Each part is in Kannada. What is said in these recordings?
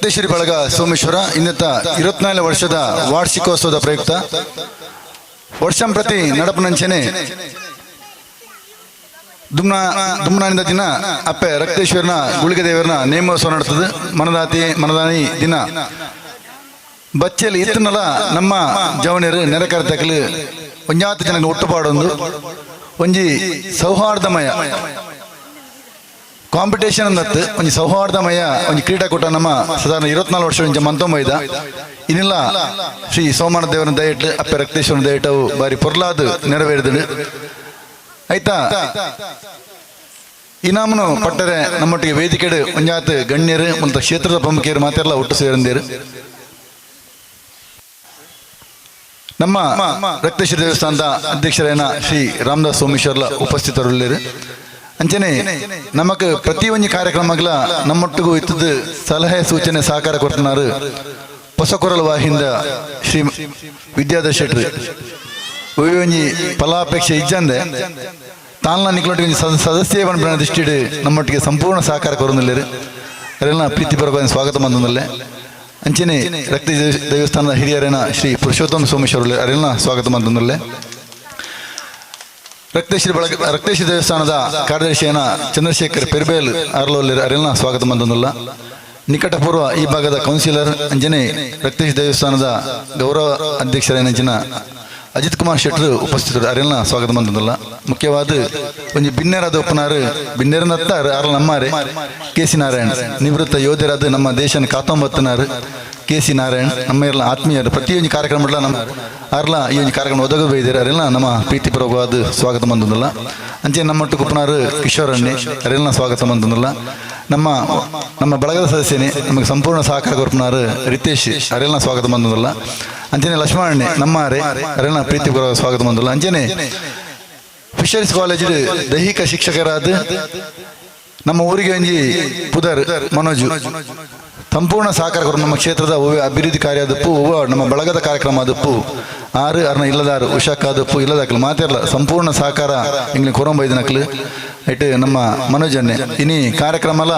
ರಕ್ತೇಶ್ವರಿ ಬಳಗ ಸೋಮೇಶ್ವರ ಇನ್ನತ್ತ ಇರುವತ್ನಾಲ್ಕು ವರ್ಷದ ವಾರ್ಷಿಕೋತ್ಸವದ ಪ್ರಯುಕ್ತ. ವರ್ಷಂ ಪ್ರತಿ ನಡಪನಂಚನೆ ದುಮ್ನ ದುಮ್ನಾನಿಂದ ದಿನ ಅಪ್ಪೆ ರಕ್ತೇಶ್ವರನ ಗುಳಿಗೆ ದೇವರನ ನೇಮೋತ್ಸವ ನಡೆತದೆ. ಮನದಾತಿ ಮನದಾನಿ ದಿನ. ಬಚ್ಚಲ್ಲಿ ಇತ್ತನಲ್ಲ ನಮ್ಮ ಜವನಿಯರು ನೆರೆಕರ್ತಕಲು ಒಂಜಾತ ಜನ ಒಟ್ಟುಪಾಡೊಂದು ಒಂಜಿ ಸೌಹಾರ್ದಮಯ ಕಾಂಪಿಟೇಷನ್ ಅಂದತ್ತು ಒಂಜಿ ಸೌಹಾರ್ದಮಯ ಒಂಜಿ ಕ್ರೀಡಾಕೂಟ ನಮ್ಮ ಸಾಧಾರಣ ಇರುವತ್ನಾಲ್ಕು ವರ್ಷ ಇಂಚ ಮಂತೊಂಬೈದ ಇನ್ನಿಲ್ಲ ಶ್ರೀ ಸೋಮನ ದೇವರ ದಯಟ್ ಅಪ್ಪೆ ರಕ್ತೇಶ್ವರನ ದಯಟವು ಬಾರಿ ಪೊರ್ಲಾದು ನೆರವೇರಿದಳು ಆಯ್ತಾ? ಇನಾಮನು ಪಟ್ಟರೆ ನಮ್ಮೊಟ್ಟಿಗೆ ವೇದಿಕೆಡು ಒಂಜಾತ್ ಗಣ್ಯರು ಮತ್ತು ಕ್ಷೇತ್ರದ ಪ್ರಮುಖರು ಮಾತೆಲ್ಲ ಒಟ್ಟು ಸೇರಂದಿರು. ನಮ್ಮ ರಕ್ತೇಶ್ವರ ದೇವಸ್ಥಾನದ ಅಧ್ಯಕ್ಷರೇನ ಶ್ರೀ ರಾಮದಾಸ್ ಸೋಮೇಶ್ವರ್ಲ ಉಪಸ್ಥಿತರುಳ್ಳರು ಅಂಚನೆ ನಮಕ್ ಪ್ರತಿಯೊಂದು ಕಾರ್ಯಕ್ರಮಗಳ ನಮ್ಮೊಟ್ಟಿಗೂ ಇತ್ತದ ಸಲಹೆ, ಸೂಚನೆ, ಸಹಕಾರ ಕೊಡ್ತನಾರು ಹೊಸಕೊರಲ್ ವಾಹಿಂದ ಶ್ರೀ ವಿದ್ಯಾಧರ್ ಶೆಟ್ರಿ ಒಯ್ಯೊಂಜಿ ಫಲಾಪೇಕ್ಷೆ ಇಜ್ಜಂದೆ ತಾನ್ಲ ನಿಕ್ಲೊಟ್ಟಿಗೆ ಸದಸ್ಯ ಬಣ್ಣ ದೃಷ್ಟಿಡು ನಮ್ಮೊಟ್ಟಿಗೆ ಸಂಪೂರ್ಣ ಸಹಕಾರ ಕೊರೊಂದಿಲ್ಲರು ಅವರೆಲ್ಲ ಪ್ರೀತಿಪರವಾಗಿ ಸ್ವಾಗತ ಬಂದೊಂದಲ್ಲೇ ಅಂಚನೆ ರಕ್ತ ದೇವಸ್ಥಾನದ ಹಿರಿಯರೇನ ಶ್ರೀ ಪುರುಷೋತ್ತಮ ಸೋಮೇಶ್ವರ ಅವರೆಲ್ಲ ಸ್ವಾಗತ ಬಂದೊಂದಲ್ಲೇ ರಕ್ತೇಶ್ವರಿ ಬಳಗ ರಕ್ತೇಶ್ವರಿ ದೇವಸ್ಥಾನದ ಕಾರ್ಯದರ್ಶಿಯನ ಚಂದ್ರಶೇಖರ್ ಪೆರ್ಬೇಲ್ ಅರ್ಲೋಲ್ಲರ್ ಅರೆಲ್ಲ ಸ್ವಾಗತ ಬಂದಲ್ಲ ನಿಕಟಪೂರ್ವ ಈ ಭಾಗದ ಕೌನ್ಸಿಲರ್ ಅಂಜನೆ ರಕ್ತೇಶ್ ದೇವಸ್ಥಾನದ ಗೌರವ ಅಧ್ಯಕ್ಷರೇನಂಚಿನ ಅಜಿತ್ ಕುಮಾರ್ ಶೆಟ್ರು ಉಪಸ್ಥಿತರು ಅರೆಲ್ಲ ಸ್ವಾಗತ ಬಂದಲ್ಲ ಮುಖ್ಯವಾದ ಒಂಜಿ ಬಿನ್ನೆರಾದ ಉಪನಾರು ಬಿನ್ನೆರನತ್ತ ಅರ್ಲ ನಮ್ಮಾರೆ, ಕೆ ಸಿ ನಾರಾಯಣ್. ನಿವೃತ್ತ ಯೋಧರಾದ ನಮ್ಮ ದೇಶನ ಕಾತೊಂಬತ್ತನಾರು ಕೆ ಸಿ ನಾರಾಯಣ್, ನಮ್ಮ ಎಲ್ಲ ಆತ್ಮೀಯರು, ಪ್ರತಿಯೊಂದು ಕಾರ್ಯಕ್ರಮ ನಮ್ಮ ಅರ್ಲ ಈ ಒಂದು ಕಾರ್ಯಕ್ರಮ ಒದಗ ಬೈದಿರ ಅವರೆಲ್ಲ ನಮ್ಮ ಪ್ರೀತಿಪೂರ್ವಕವಾದ ಸ್ವಾಗತ ಬಂದಲ್ಲ ಅಂಚೆ ನಮ್ಮಟ್ಟು ಕುಪ್ಪನಾರು ಕಿಶೋರಣ್ಣೆ ಅವರೆಲ್ಲ ಸ್ವಾಗತ ಬಂದಲ್ಲ ನಮ್ಮ ನಮ್ಮ ಬಳಗದ ಸದಸ್ಯನೇ, ನಮಗೆ ಸಂಪೂರ್ಣ ಸಹಕಾರ ಕೊರ್ಪನಾರು ರಿತೇಶ್, ಅವರೆಲ್ಲ ಸ್ವಾಗತ ಬಂದಲ್ಲ ಅಂಚೆನೆ ಲಕ್ಷ್ಮಣಣ್ಣೆ ನಮ್ಮಾರೆ ಅವರೆಲ್ಲ ಪ್ರೀತಿಪೂರ್ವಕ ಸ್ವಾಗತ ಬಂದಲ್ಲ ಅಂಚೆನೆ ಫಿಶರೀಸ್ ಕಾಲೇಜ್ ದೈಹಿಕ ಶಿಕ್ಷಕರಾದ ನಮ್ಮ ಊರಿಗೆ ಒಂಜಿ ಪುದರ್ ಮನೋಜ್. ಸಂಪೂರ್ಣ ಸಹಕಾರ ಕೊಡು ನಮ್ಮ ಕ್ಷೇತ್ರದ ಅಭಿವೃದ್ಧಿ ಕಾರ್ಯ ಅದಪ್ಪು ನಮ್ಮ ಬಳಗದ ಕಾರ್ಯಕ್ರಮ ಅದಪ್ಪು ಆರು ಅರ್ನ ಇಲ್ಲದಾರು, ಉಷಾಕ್ ಆದಪ್ಪು, ಇಲ್ಲದಾಕಲು ಮಾತಿರಲ್ಲ ಸಂಪೂರ್ಣ ಸಹಕಾರ ಇಂಗ್ಲಿ ಕೊರೊಂಬೈದು ನಕಲು ಇಟ್ಟು ನಮ್ಮ ಮನೋಜನ್ನೆ, ಇನಿ ಕಾರ್ಯಕ್ರಮಲ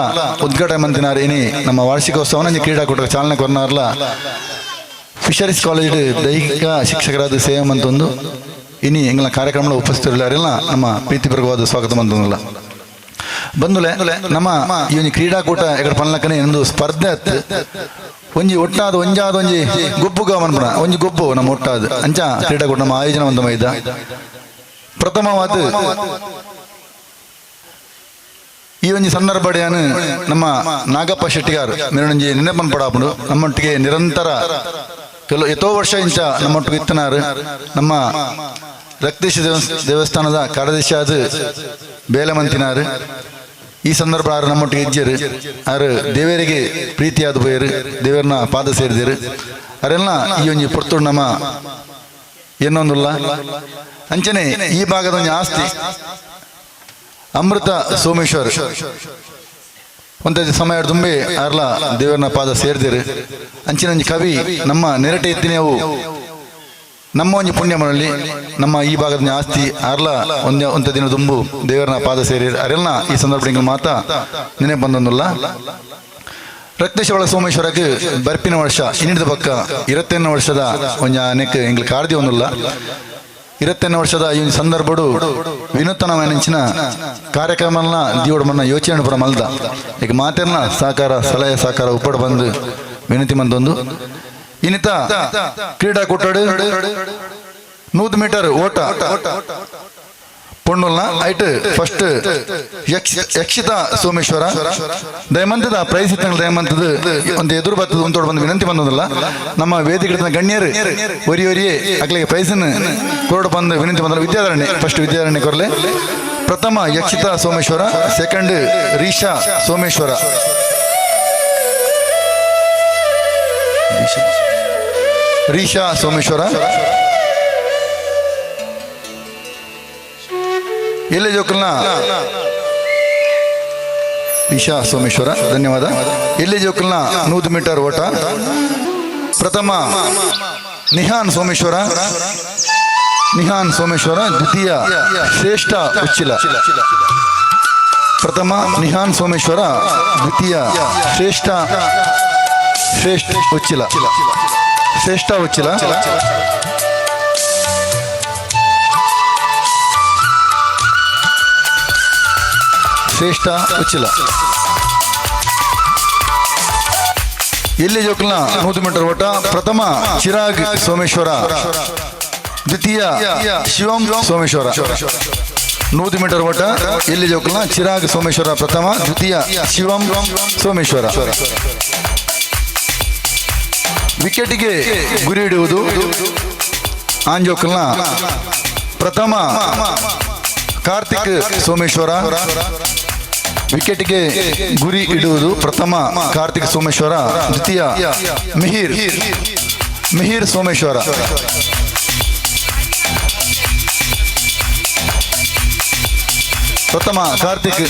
ಉದ್ಘಾಟನೆ ಮಂತಿನಾರು ಇನಿ ನಮ್ಮ ವಾರ್ಷಿಕೋತ್ಸವನ ಕ್ರೀಡಾಕೂಟ ಚಾಲನೆ ಕೊರನಾರ್ಲ ಫಿಶರೀಸ್ ಕಾಲೇಜ್ ದೈಹಿಕ ಶಿಕ್ಷಕರಾದ ಸೇವೆ ಮಂತೊಂದು ಇನಿ ಎಂಗಳ ಕಾರ್ಯಕ್ರಮದ ಉಪಸ್ಥಿತರಿಲ್ಲ ನಮ್ಮ ಪ್ರೀತಿಪೂರ್ವಕವಾದ ಸ್ವಾಗತ ಮಂತೊಂದಿಲ್ಲ ಬಂದುಲೆ, ನಮ್ಮ ಈ ಒಂದು ಕ್ರೀಡಾಕೂಟ ಎಕಡೆ ಪನ್ಲಕ್ಕನೆ ಒಂದು ಸ್ಪರ್ಧೆ ಅತ್ತ ಒಂಜಿ ಒಟ್ಟಾದ ಒಂಜಾದ ಒಂಜಿ ಗೊಬ್ಬುಗ ಗಮನ ಒಂಜಿ ಗೊಬ್ಬು ನಮ್ಮ ಒಟ್ಟಾದ. ಅಂಚ ಕ್ರೀಡಾಕೂಟ ನಮ್ಮ ಆಯೋಜನ ಒಂದು ಮೈದ. ಪ್ರಥಮವಾದ ಈ ಒಂದು ಸಂದರ್ಭಡೆಯನ್ನು ನಮ್ಮ ನಾಗಪ್ಪ ಶೆಟ್ಟಿಗಾರ್ ಮೇರಣಿ ನೆನಪನ್ ಪಡಾಪುಡು. ನಮ್ಮೊಟ್ಟಿಗೆ ನಿರಂತರ ಕೆಲವು ಎಷ್ಟೋ ವರ್ಷ ಇಂಚ ನಮ್ಮೊಟ್ಟಿಗೆ ಇತ್ತನಾರು. ನಮ್ಮ ರಕ್ತೇಶ ದೇವಸ್- ದೇವಸ್ಥಾನದ ಕಾರ್ಯದರ್ಶಿ ಆದ ಬೇಲಮಂತಿನಾರು. ಈ ಸಂದರ್ಭ ಆರು ನಮ್ಮೊಟ್ಟಿಗೆ ಇಜ್ಜರು. ಆರು ದೇವರಿಗೆ ಪ್ರೀತಿಯಾದ போயರು ದೇವರನ್ನ ಪಾದ ಸೇರಿದರು. ಅವರೆಲ್ಲ ಈ ಒಂಜಿ ಪುರ್ತುಡ್ ನಮ್ಮ ಏನೊಂದುಲ್ಲ ಅಂಚನೆ ಈ ಭಾಗದ ಒಂಜಿ ಆಸ್ತಿ ಅಮೃತ ಸೋಮೇಶ್ವರ್. ಒಂದ ಸಮಯ ತುಂಬಿ ಅರ್ಲ ದೇವರನ್ನ ಪಾದ ಸೇರಿದಿರು. ಅಂಚಿನ ಕವಿ ನಮ್ಮ ನೆರಟೆ ಎತ್ತಿನವು ನಮ್ಮ ಒಂದು ಪುಣ್ಯ ನಮ್ಮ ಈ ಭಾಗದ ಆಸ್ತಿ ಅರ್ಲ ಒಂದೇ ಒಂದ ದಿನ ತುಂಬು ದೇವರನ ಪಾದ ಸೇರಿ ಅರೆಲ್ಲ ಈ ಸಂದರ್ಭದಲ್ಲಿ ಮಾತ ನಿನ್ನೆ ಬಂದೊಂದುಲ್ಲ ರಕ್ತೇಶ್ವರ ಸೋಮೇಶ್ವರಕ್ಕೆ ಬರ್ಪಿನ ವರ್ಷ, ಇನ್ನಿಡಿದ ಪಕ್ಕ ಇರತ್ತೆನ್ನ ವರ್ಷದ ಒಂಜ ಅನೇಕ ಎಂಗ್ಲ ಕಾರ್ದಿ ಒಂದುಲ್ಲ ಇರತ್ತೆನ್ನ ವರ್ಷದ ಈ ಸಂದರ್ಭಡು ವಿನೂತನ ನೆಂಚಿನ ಕಾರ್ಯಕ್ರಮನ ದಿಯೋಡು ಮನ್ನ ಯೋಚನೆ ಪುರ ಮಲ್ದ. ಈಗ ಮಾತೆರ್ನ ಸಹಕಾರ ಸಲಹೆ ಸಹಕಾರ ಉಪ್ಪಡು ಬಂದು ವಿನಂತಿ ಮಂದೊಂದು. ಇನ್ನಿತ ಕ್ರೀಡಾಕೂಟಡು ನೂತ್ ಮೀಟರ್ ಓಟ. ಪೊಣ್ಣುಲ್ನ ಐಟ್ ಫಸ್ಟ್ ಯಕ್ಷಿತ ಸೋಮೇಶ್ವರ. ದಯಮಂತದ ಪ್ರೈಸ್ ಇತ್ತಂಗ್ ದಯಮಂತದ ಒಂದು ಎದುರು ಬರ್ತದ ಒಂದೋಡ್ ಬಂದು ವಿನಂತಿ ಬಂದದಲ್ಲ, ನಮ್ಮ ವೇದಿಕೆ ಗಣ್ಯರು, ಒರಿ ಒರಿಯೇ ಅಗ್ಲಿಗೆ ಪ್ರೈಸನ್ನು ಕೊರಡು ಬಂದು ವಿನಂತಿ ಬಂದಲ್ಲ, ವಿದ್ಯಾಧರಣೆ ಫಸ್ಟ್ ವಿದ್ಯಾಧರಣೆ ಕೊರಲೆ. ಪ್ರಥಮ ಯಕ್ಷಿತ ಸೋಮೇಶ್ವರ ಸೆಕೆಂಡ್ ರೀಶಾ ಸೋಮೇಶ್ವರ. ರೀಶಾ ಸೋಮೇಶ್ವರ. ಎಲ್ಲಿ ಜೋಕಲ್ನ ಈಶಾ ಸೋಮೇಶ್ವರ, ಧನ್ಯವಾದ. ಎಲ್ಲಿ ಜೋಕಲ್ನ ನೂರು ಮೀಟರ್ ಓಟ. ಪ್ರಥಮ, ನಿಹಾನ್ ಸೋಮೇಶ್ವರ. ನಿಹಾನ್ ಸೋಮೇಶ್ವರ, ದ್ವಿತೀಯ, ಶ್ರೇಷ್ಠ, ಉಚ್ಚಿಲ. ಪ್ರಥಮ, ನಿಹಾನ್ ಸೋಮೇಶ್ವರ, ದ್ವಿತೀಯ, ಶ್ರೇಷ್ಠ ಶ್ರೇಷ್ಠ, ಉಚ್ಚಿಲ. ಶ್ರೇಷ್ಠ ಉಚ್ಚಿಲ ಶ್ರೇಷ್ಠ ಉಚ್ಚಿಲ ಎಲ್ಲಿ ಜೋಕಲ್ನ ನೂರು ಮೀಟರ್ ಓಟ? ಪ್ರಥಮ ಚಿರಾಗ್ ಸೋಮೇಶ್ವರ. ದ್ವಿತೀಯ ಶಿವಂ ಸೋಮೇಶ್ವರ. ನೂರು ಮೀಟರ್ ಓಟ. ಎಲ್ಲಿ ಜೋಕಲ್ನ ಚಿರಾಗ್ ಸೋಮೇಶ್ವರ ಪ್ರಥಮ, ದ್ವಿತೀಯ ಶಿವಂ ಸೋಮೇಶ್ವರ. ವಿಕೆಟಿಗೆ ಗುರಿ ಇಡುವುದು ಆಂಜೋಕಲ್ನ ಪ್ರಥಮ ಕಾರ್ತಿಕ್ ಸೋಮೇಶ್ವರ. ವಿಕೆಟ್ಗೆ ಗುರಿ ಇಡುವುದು ಪ್ರಥಮ ಕಾರ್ತಿಕ್ ಸೋಮೇಶ್ವರ, ದ್ವಿತೀಯ ಮಿಹಿರ್ ಮಿಹಿರ್ ಸೋಮೇಶ್ವರ. ಪ್ರಥಮ ಕಾರ್ತಿಕ್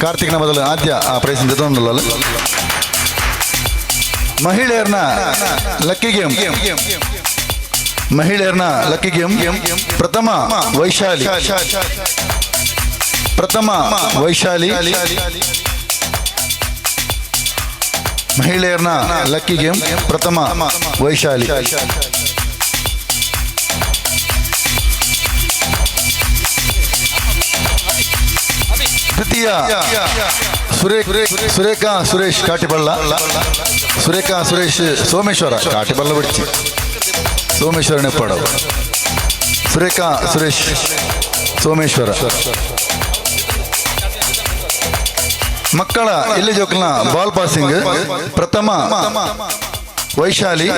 ಕಾರ್ತಿಕ್ನ ಬದಲು ಆದ್ಯ ಆ ಪ್ರೈಸ್ ತೆಗೆದುಕೊಂಡಲ್ಲ ಮಹಿಳೆಯರನ್ನ ಲಕ್ಕಿ ಗೇಮ್. ಮಹಿಳೆಯರನ್ನ ಲಕ್ಕಿ ಗೇಮ್. ಪ್ರಥಮ ವೈಶಾಲಿ. ಪ್ರಥಮ ವೈಶಾಲಿ. ಮಹಿಳೆಯರನ್ನ lucky game. ಪ್ರಥಮ ವೈಶಾಲಿ. ದ್ವಿತೀಯ ಸುರೇಖ್ ಸುರೇಖಾ ಸುರೇಶ್ ಕಾಟಿಬಳ್ಳ ಸುರೇಖಾ ಸುರೇಶ್ ಸೋಮೇಶ್ವರ ಕಾಟಿಬಳ್ಳ ಬಿಡ್ಚಿ ಸೋಮೇಶ್ವರ ನೆಪ್ಪಡವು ಸುರೇಖಾ ಸುರೇಶ್ ಸೋಮೇಶ್ವರ ಮಕ್ಕಳ ಎಲ್ಲಿ ಜೋಕಲ್ನ ಬಾಲ್ ಪಾಸಿಂಗ್ ಪ್ರಥಮ ವೈಶಾಲಿ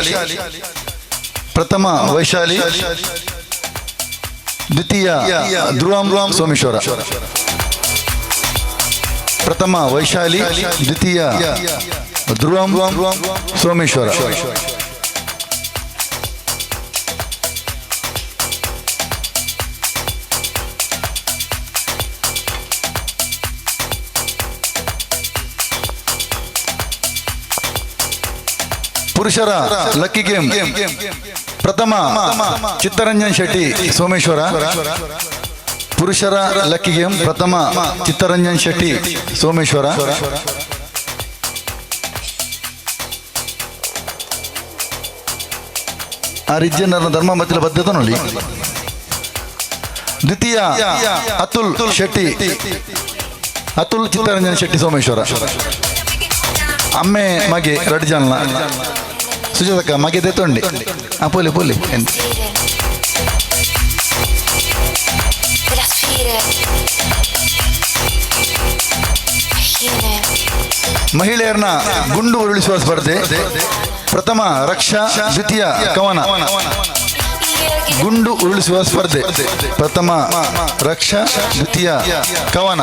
ಪ್ರಥಮ ವೈಶಾಲಿ ದ್ವಿತೀಯ ಧ್ರುವಂ ಸೋಮೇಶ್ವರ ಪ್ರಥಮ ವೈಶಾಲಿ ದ್ವಿತೀಯ ಧ್ರುವಂ ಸೋಮೇಶ್ವರ. ಪುರುಷರ ಲಕ್ಕಿ ಗೇಮ್. ಪ್ರಥಮ ಚಿತ್ತರಂಜನ್ ಶೆಟ್ಟಿ ಸೋಮೇಶ್ವರ. ಪುರುಷರ ಲಕ್ಕಿಗೆ ಪ್ರಥಮ ಚಿತ್ತರಂಜನ್ ಶೆಟ್ಟಿ, ಸೋಮೇಶ್ವರ. ಆ ರಿಜ್ಜನರ ಧರ್ಮ ಮತ್ತಿಲ ಬದ್ಧತೆ ನೋಡಿ. ದ್ವಿತೀಯ ಅತುಲ್ ಶೆಟ್ಟಿ, ಅತುಲ್ ಚಿತ್ತರಂಜನ್ ಶೆಟ್ಟಿ, ಸೋಮೇಶ್ವರ. ಅಮ್ಮೆ, ಮಗೆ ಜನ ಸುಜಾತಕ್ಕ ಮಗೆ ತೆತ್ತೊಂಡಿ ಆ ಪೋಲಿ ಪೋಲಿ. ಎಂತ ಮಹಿಳೆಯರನ್ನ ಗುಂಡು ಉರುಳಿಸುವ ಸ್ಪರ್ಧೆ. ಪ್ರಥಮ ರಕ್ಷಾ ದ್ವಿತೀಯ ಕವನ. ಗುಂಡು ಉರುಳಿಸುವ ಸ್ಪರ್ಧೆ. ಪ್ರಥಮ ರಕ್ಷಾ ದ್ವಿತೀಯ ಕವನ.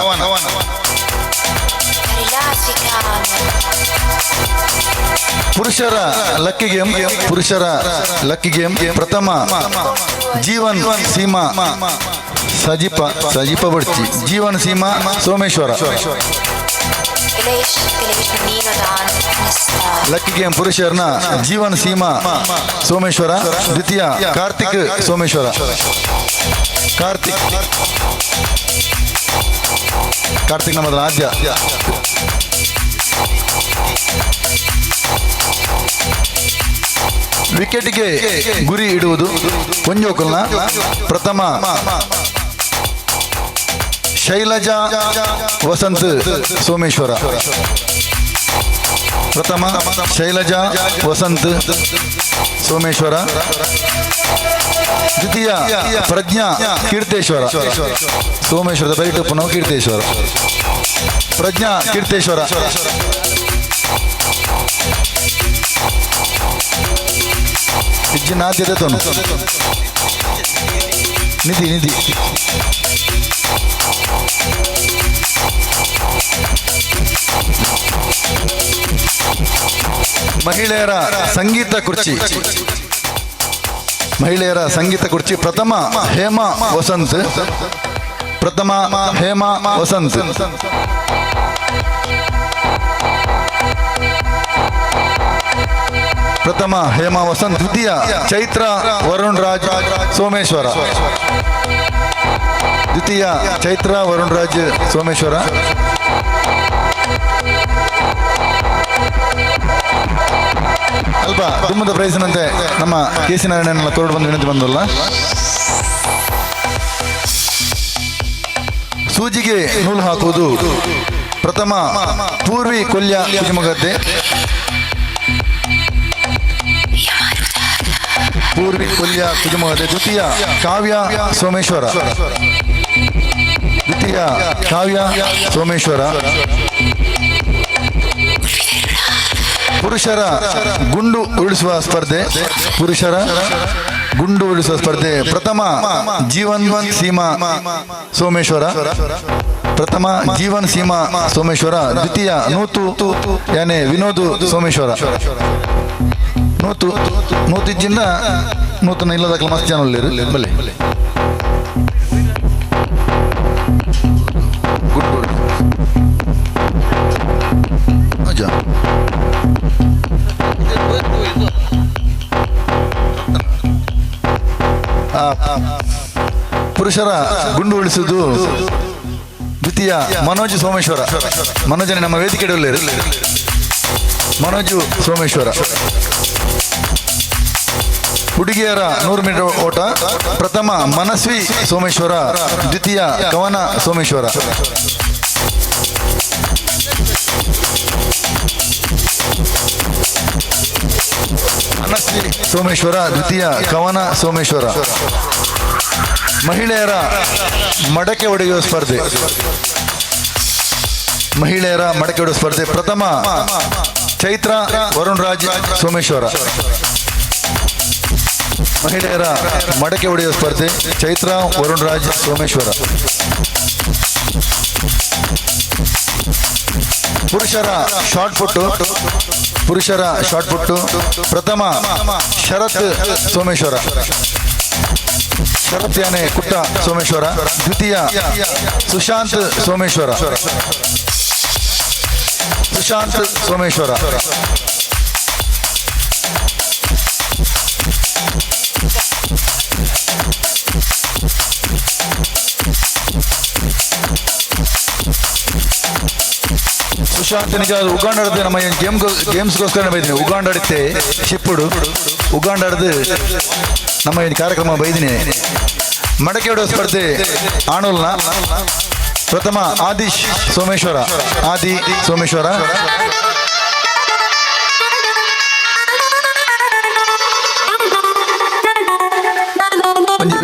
ಪುರುಷರ ಲಕ್ಕಿ ಗೇಮ್, ಪುರುಷರ ಲಕ್ಕಿ ಗೇಮ್, ಪ್ರಥಮ ಜೀವನ್ ಸೀಮಾ, ಸಜಿಪ ಸಜಿಪ ಬಡ್ಚಿ ಜೀವನ್ ಸೀಮಾ ಸೋಮೇಶ್ವರ. Mr. ಲಕ್ಕಿ ಪುರುಷರನ್ನ ಜೀವನ್ ಸೀಮಾ ಸೋಮೇಶ್ವರ ದ್ವಿತೀಯ ಕಾರ್ತಿಕ್ ಸೋಮೇಶ್ವರ ಕಾರ್ತಿಕ್ ಕಾರ್ತಿಕ್ ನಮ್ಮದ ಆದ್ಯ ವಿಕೆಟ್ಗೆ ಗುರಿ ಇಡುವುದು ಪೊಂಜೋಕಲ್ನ ಪ್ರಥಮ ಶೈಲಜಾ ವಸಂತ್ ಸೋಮೇಶ್ವರ ಪ್ರಥಮ ಶೈಲಜಾ ವಸಂತ್ ಸೋಮೇಶ್ವರ ದ್ವಿತೀಯ ಪ್ರಜ್ಞಾ ಕೀರ್ತೇಶ್ವರ ಸೋಮೇಶ್ವರದ ಬೈಟು ಪುನಃ ಕೀರ್ತೇಶ್ವರ ಪ್ರಜ್ಞಾ ಕೀರ್ತೇಶ್ವರ ಇಜ್ಜಿನ ಆದ್ಯತೆ ತೊನು ನಿಧಿ ನಿಧಿ ಮಹಿಳೆಯರ ಸಂಗೀತ ಕುರ್ಚಿ. ಮಹಿಳೆಯರ ಸಂಗೀತ ಕುರ್ಚಿ. ಪ್ರಥಮ ಹೇಮಾ ವಸಂತ್. ಪ್ರಥಮ ಹೇಮಾ ವಸಂತ್. ಪ್ರಥಮ ಹೇಮಾ ವಸಂತ್. ದ್ವಿತೀಯ ಚೈತ್ರ ವರುಣ್ ರಾಜ್ ಸೋಮೇಶ್ವರ. ದ್ವಿತೀಯ ಚೈತ್ರ ವರುಣ್ ರಾಜ್ ಸೋಮೇಶ್ವರ. ಅಲ್ಪ ತುಂಬದ ಪ್ರೈಸ್ನಂತೆ ನಮ್ಮ ಕೆ ಸಿ ನಾರಾಯಣನ ಬಂದು ವಿನಂತಿ ಬಂದಲ್ಲ? ಸೂಜಿಗೆ ನೂಲು ಹಾಕುವುದು ಪ್ರಥಮ ಪೂರ್ವಿ ಕೊಲ್ಯ ಶಿವಮೊಗ್ಗದ್ದೆ ಪೂರ್ವಿ ಕೊಲ್ಯ ಶಿವಮೊಗ್ಗದ್ದೆ ದ್ವಿತೀಯ ಕಾವ್ಯ ಸೋಮೇಶ್ವರ. ದ್ವಿತೀಯ ಕಾವ್ಯ ಸೋಮೇಶ್ವರ. ಪುರುಷರ ಗುಂಡು ಉರುಳಿಸುವ ಸ್ಪರ್ಧೆ, ಪುರುಷರ ಗುಂಡು ಉರುಳಿಸುವ ಸ್ಪರ್ಧೆ. ಪ್ರಥಮ ಜೀವನ್ ಸೀಮಾ ಸೋಮೇಶ್ವರ, ಪ್ರಥಮ ಜೀವನ್ ಸೀಮಾ ಸೋಮೇಶ್ವರ, ದ್ವಿತೀಯ ನೂತು ಯಾನೆ ವಿನೋದ್ ಸೋಮೇಶ್ವರ. ನೂತು, ನೂತಿಜ್ಜಿಂದ ನೂತನ ಇಲ್ಲದ ಕ್ಲಮಸ್ ಜನ ಉಳ್ಳಿರು ಬಲೆ ಗುಡ್ ಗುಡ್ ಪುರುಷರ ಗುಂಡು ಉಳಿಸುವುದು ದ್ವಿತೀಯ ಮನೋಜ್ ಸೋಮೇಶ್ವರ. ಮನೋಜನೇ ನಮ್ಮ ವೇದಿಕೆ ಮನೋಜ್ ಸೋಮೇಶ್ವರ. ಹುಡುಗಿಯರ ನೂರು ಮೀಟರ್ ಓಟ. ಪ್ರಥಮ ಮನಸ್ವಿ ಸೋಮೇಶ್ವರ, ದ್ವಿತೀಯ ಕವನ ಸೋಮೇಶ್ವರ. ಸೋಮೇಶ್ವರ, ದ್ವಿತೀಯ ಕವನ ಸೋಮೇಶ್ವರ. ಮಹಿಳೆಯರ ಮಡಕೆ ಒಡೆಯುವ ಸ್ಪರ್ಧೆ. ಮಹಿಳೆಯರ ಮಡಕೆ ಒಡೆಯುವ ಸ್ಪರ್ಧೆ. ಪ್ರಥಮ ಚೈತ್ರ, ವರುಣ್ ರಾಜ್, ಸೋಮೇಶ್ವರ. ಮಹಿಳೆಯರ ಮಡಕೆ ಒಡೆಯುವ ಸ್ಪರ್ಧೆ. ಚೈತ್ರ, ವರುಣ್ ರಾಜ್, ಸೋಮೇಶ್ವರ. ಪುರುಷರ ಶಾರ್ಟ್ ಪುಟ್ಟು ಪುರುಷರ ಶಾರ್ಟ್ ಪುಟ್ಟು ಪ್ರಥಮ ಶರತ್ ಸೋಮೇಶ್ವರ. ಶರತ್ ಯಾನೆ ಕುಟ್ಟ ಸೋಮೇಶ್ವರ, ದ್ವಿತೀಯ ಸುಶಾಂತ್ ಸೋಮೇಶ್ವರ. ಸುಶಾಂತ್ ಸೋಮೇಶ್ವರ. ಸುಶಾಂತ್ ನಿಜ ಉಗಾಂಡ್ ಆಡದೆ ನಮ್ಮ ಗೇಮ್ ಗೇಮ್ಸ್ಗೋಸ್ಕರ ಬೈದಿನಿ ಉಗಾಂಡ್ ಆಡಿತ್ತೆ. ಶಿಪ್ಪುಡು ಉಗಾಂಡ್ ಆಡ್ದು ನಮ್ಮ ಈ ಕಾರ್ಯಕ್ರಮ ಬೈದಿನಿ. ಮಡಕೆ ಹೊಡೆಯೋ ಸ್ಪರ್ಧೆ ಆಣೂಲ್ನ ಪ್ರಥಮ ಆದಿಶ್ ಸೋಮೇಶ್ವರ. ಆದಿ ಸೋಮೇಶ್ವರ.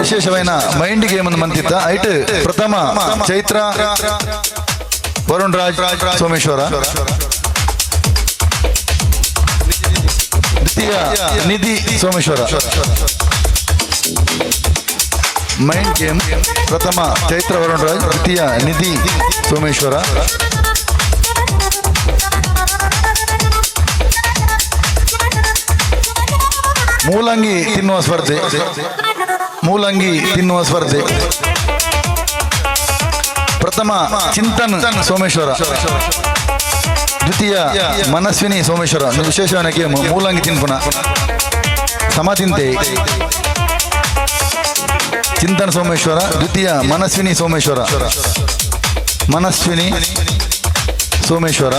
ವಿಶೇಷವಾದ ಮೈಂಡ್ ಗೇಮ್ ಅನ್ನು ಮಂತಿತ್ತ ಐಟ್ ಪ್ರಥಮ ಚೈತ್ರ. ವರುಣ್ ರಾಜ್ ಸೋಮೇಶ್ವರ. ನಿಧಿ ಸೋಮೇಶ್ವರ. ಮೈಂಡ್ ಗೇಮ್ ಪ್ರಥಮ ಚೈತ್ರ ವರುಣ್ ರಾಜ್, ದ್ವಿತೀಯ ನಿಧಿ ಸೋಮೇಶ್ವರ. ಮೂಲಂಗಿ ತಿನ್ನುವ ಸ್ಪರ್ಧೆ. ಮೂಲಂಗಿ ತಿನ್ನುವ ಸ್ಪರ್ಧೆ. ಪ್ರಥಮ ಚಿಂತನ್ ಸೋಮೇಶ್ವರ. ದ್ವಿತೀಯ ಮನಸ್ವಿನಿ ಸೋಮೇಶ್ವರ. ಗೇಮ್ ಮೂಲಂಗಿ ತಿನ್ಪುನ ಸಮ ತಿಂತೆ ಚಿಂತನ್ ಸೋಮೇಶ್ವರ, ದ್ವಿತೀಯ ಮನಸ್ವಿನಿ ಸೋಮೇಶ್ವರ. ಮನಸ್ವಿನಿ ಸೋಮೇಶ್ವರ.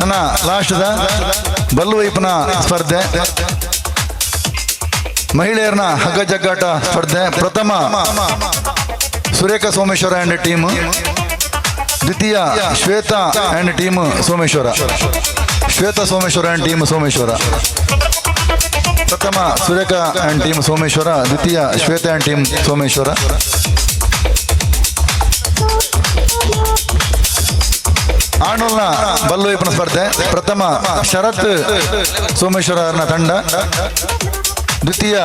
ನನ್ನ ಲಾಸ್ಟ್ದ ಬಲ್ಲು ಸ್ಪರ್ಧೆ. ಮಹಿಳೆಯರನ್ನ ಹಗ್ಗ ಜಗ್ಗಾಟ ಸ್ಪರ್ಧೆ. ಪ್ರಥಮ ಸುರೇಖ ಸೋಮೇಶ್ವರ ಆ್ಯಂಡ್ ಟೀಮ್ ದ್ವಿತೀಯ Shweta and team Someshwara. Shweta Someshwara and team Someshwara. ಪ್ರಥಮ ಸುರೇಖ ಆ್ಯಂಡ್ ಟೀಮ್ ಸೋಮೇಶ್ವರ. ದ್ವಿತೀಯ ಶ್ವೇತಾ ಆ್ಯಂಡ್ ಟೀಮ್ ಸೋಮೇಶ್ವರ. ಆಣೂಲ್ನ ಬಲ್ಲುವೈಪನ ಸ್ಪರ್ಧೆ. ಪ್ರಥಮ ಶರತ್ ಸೋಮೇಶ್ವರನ ತಂಡ. ದ್ವಿತೀಯ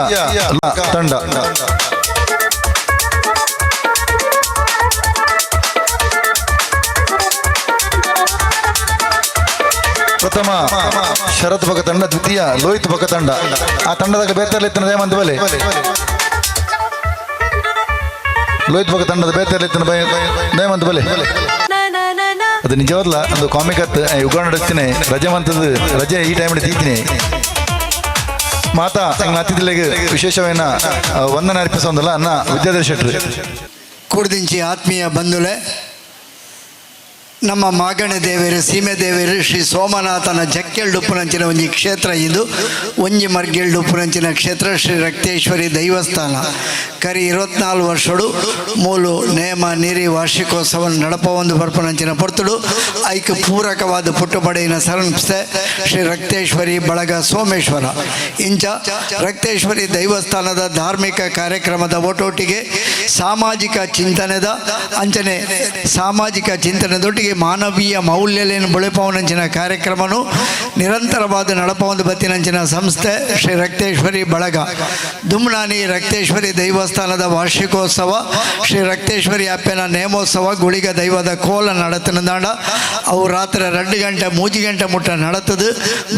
ತಂಡ. ಪ್ರಥಮ ಶರತ್ ಭಗ ತಂಡ, ದ್ವಿತೀಯ ಲೋಹಿತ್ ಭಗ ತಂಡ. ಆ ತಂಡದಾಗ ಬೇತಲ್ಲಿ ದೇಮಂತ ಬಲೆ? ಲೋಹಿತ್ ಭಗ ತಂಡದ ಬೇತಲ್ಲಿ ದೇಮಂತ ಬಲೆ? ಅದು ನಿಜವಲ್ಲ ಒಂದು ಕಾಮಿಕ್ ಅತ್ ಯುಗ ನಡೆಸ್ತೀನಿ ರಜೆ ಮಂತದ್ದು ರಜೆ ಈ ಟೈಮ್ ತೀತೀನಿ ಮಾತಾ ತನ್ನ ಅತಿಥಿಗಳಿಗೆ ವಿಶೇಷమైన ವಂದನೆ ಅರ್ಪಿಸೋದಲ್ಲ ಅನ್ನ ವಿದ್ಯಾಧರ್ ಶೆಟ್ರು. ಕೂಡದಿಂಚಿ ಆತ್ಮೀಯ ಬಂಧುಲೆ ನಮ್ಮ ಮಾಗಣ ದೇವರು, ಸೀಮೆ ದೇವರು, ಶ್ರೀ ಸೋಮನಾಥನ ಜಕ್ಕೆಲ್ಡುಪ್ಪುನಂಚಿನ ಒಂಜಿ ಕ್ಷೇತ್ರ ಇದು. ಒಂಜಿ ಮರ್ಗೆಲ್ಡುಪ್ಪುನಂಚಿನ ಕ್ಷೇತ್ರ, ಶ್ರೀ ರಕ್ತೇಶ್ವರಿ ದೈವಸ್ಥಾನ. ಕರಿ ಇರುವತ್ನಾಲ್ಕು ವರ್ಷಡು ಮೂಲು ನೇಮ ನೀರಿ ವಾರ್ಷಿಕೋತ್ಸವ ನಡಪವೊಂದು ಬರ್ಪುನಂಚಿನ ಪೊರ್ತುಡು. ಐಕ್ ಪೂರಕವಾದ ಪುಟ್ಟುಪಡೆಯಿನ ಸಂಸ್ಥೆ ಶ್ರೀ ರಕ್ತೇಶ್ವರಿ ಬಳಗ ಸೋಮೇಶ್ವರ. ಇಂಚ ರಕ್ತೇಶ್ವರಿ ದೈವಸ್ಥಾನದ ಧಾರ್ಮಿಕ ಕಾರ್ಯಕ್ರಮದ ಒಟೋಟಿಗೆ ಸಾಮಾಜಿಕ ಚಿಂತನೆದ ಅಂಚನೆ ಸಾಮಾಜಿಕ ಚಿಂತನೆದೊಟ್ಟಿಗೆ ಮಕ್ಕಳಿಗೆ ಮಾನವೀಯ ಮೌಲ್ಯಲೇನು ಬಳಪವನಂಚಿನ ಕಾರ್ಯಕ್ರಮನು ನಿರಂತರವಾದ ನಡಪವಂದು ಬತ್ತಿನಂಚಿನ ಸಂಸ್ಥೆ ಶ್ರೀ ರಕ್ತೇಶ್ವರಿ ಬಳಗ. ದುಮ್ನಾನಿ ರಕ್ತೇಶ್ವರಿ ದೈವಸ್ಥಾನದ ವಾರ್ಷಿಕೋತ್ಸವ, ಶ್ರೀ ರಕ್ತೇಶ್ವರಿ ಅಪ್ಪೆನ ನೇಮೋತ್ಸವ, ಗುಳಿಗ ದೈವದ ಕೋಲ ನಡತನದಾಂಡ ಅವು ರಾತ್ರಿ ರೆಂಡು ಗಂಟೆ ಮೂಜಿ ಗಂಟೆ ಮುಟ್ಟ ನಡತದು.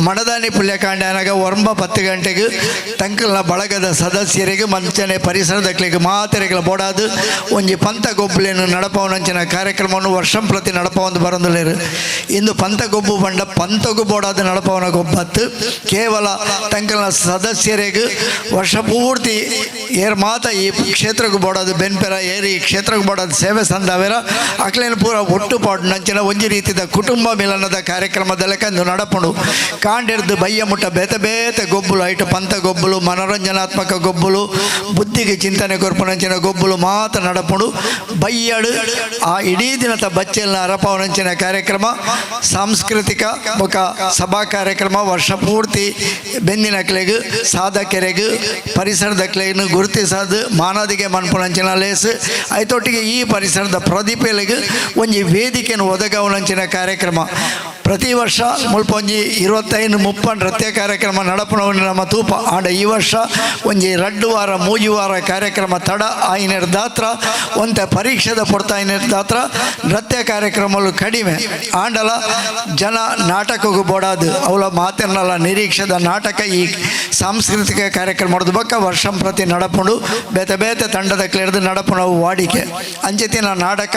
ಮಡದಾನಿ ಪುಣ್ಯಕಾಂಡನಾಗ ಒರಂಬ ಪತ್ತು ಗಂಟೆಗೆ ತಂಕಲ್ನ ಬಳಗದ ಸದಸ್ಯರಿಗೆ ಮಂಚನೆ ಪರಿಸರದ ಕ್ಲಿಗೆ ಮಾತೆರೆಗಳ ಬೋಡಾದು. ಒಂಜಿ ಪಂತ ಗೊಬ್ಬಲೇನು ನಡಪವನಂಚಿನ ಕಾರ್ಯಕ್ರಮವನ್ನು ವರ್ಷಂ ಪ್ರತಿ ನಡಪ ನಡಪವಂದು ಬರಂದುಲೇರು ಇಂದು ಪಂತ ಗೊಬ್ಬು ಬಂಡ ಪಂತಗು ಬೋಡಾದ ನಡಪವನ ಗೊಬ್ಬತ್ತು. ಕೇವಲ ತಂಗಲ ಸದಸ್ಯರಿಗೆ ವರ್ಷ ಪೂರ್ತಿ ಏರ್ ಮಾತ ಈ ಕ್ಷೇತ್ರಕ್ಕೆ ಬೋಡೋದು ಬೆನ್ಪೆರ ಏರಿ ಕ್ಷೇತ್ರಕ್ಕೆ ಬೋಡೋದು ಸೇವೆ ಸಂದಾವೆರ. ಅಕ್ಲೇನ ಪೂರ ಒಟ್ಟು ಪಾಡು ನಂಚಿನ ಒಂಜಿ ರೀತಿದ ಕುಟುಂಬ ಮಿಲನದ ಕಾರ್ಯಕ್ರಮದಲ್ಲಿ ಕಂದು ನಡಪಣು ಕಾಂಡಿರ್ದು ಬಯ್ಯ ಮುಟ್ಟ ಬೇತೆ ಬೇತೆ ಗೊಬ್ಬುಲು, ಐಟು ಪಂತ ಗೊಬ್ಬುಲು, ಮನೋರಂಜನಾತ್ಮಕ ಗೊಬ್ಬುಲು, ಬುದ್ಧಿಗೆ ಚಿಂತನೆ ಕೊರ್ಪುನಂಚಿನ ಗೊಬ್ಬುಲು ಮಾತ ನಡಪಣು ಬಯ್ಯಡು ಆ ಇಡೀ ದಿನದ ಬಚ್ಚೆಲ್ನ ಅರಪವನಂಚಿನ ಕಾರ್ಯಕ್ರಮ, ಸಾಂಸ್ಕೃತಿಕ ಬೊಕ ಸಭಾ ಕಾರ್ಯಕ್ರಮ, ವರ್ಷ ಪೂರ್ತಿ ಬೆಂದಿನ ಕಲೆಗು ಸಾದ ಕೆರೆಗು, ಪರಿಸರದ ಕೆಲೆಗು ಗುರುತಿಸದು ಮಾನದಿಗೆ ಮನ್ಪುನಂಚಿನ ಲೇಸು. ಐತೊಟ್ಟಿಗೆ ಈ ಪರಿಸರದ ಪ್ರದೀಪೆಲೆಗು ಒಂಜಿ ವೇದಿಕೆಯನ್ನು ಒದಗವನಂಚಿನ ಕಾರ್ಯಕ್ರಮ. ಪ್ರತಿ ವರ್ಷ ಮುಲ್ಪ ಒಂಜಿ ಇರುವತ್ತೈದು ಮುಪ್ಪ ನೃತ್ಯ ಕಾರ್ಯಕ್ರಮ ನಡಪಣವನ್ನು ನಮ್ಮ ತೂಪ. ಆಂಡ ಈ ವರ್ಷ ಒಂಜಿ ರಡ್ಡು ವಾರ, ಮೂಜಿ ವಾರ ಕಾರ್ಯಕ್ರಮ ತಡ ಆಯ್ನರ್ ದಾತ್ರ, ಒಂತೆ ಪರೀಕ್ಷೆದ ಪೊಡ್ತ ದಾತ್ರ, ನೃತ್ಯ ಕಾರ್ಯಕ್ರಮಗಳು ಕಡಿಮೆ. ಆಂಡಲ ಜನ ನಾಟಕಕ್ಕೂ ಬೋಡಾದು ಅವಳ ಮಾತಿನಲ್ಲ ನಿರೀಕ್ಷೆದ ನಾಟಕ ಈ ಸಾಂಸ್ಕೃತಿಕ ಕಾರ್ಯಕ್ರಮ ಮಾಡೋದು. ಬಕ್ಕ ವರ್ಷಂ ಪ್ರತಿ ನಡಪುಂಡು ಬೇತೆ ಬೇತೆ ತಂಡದ ಕ್ಲೇಡ್ದು ನಡಪುಣವು ವಾಡಿಕೆ. ಅಂಚೆತಿನ ನಾಟಕ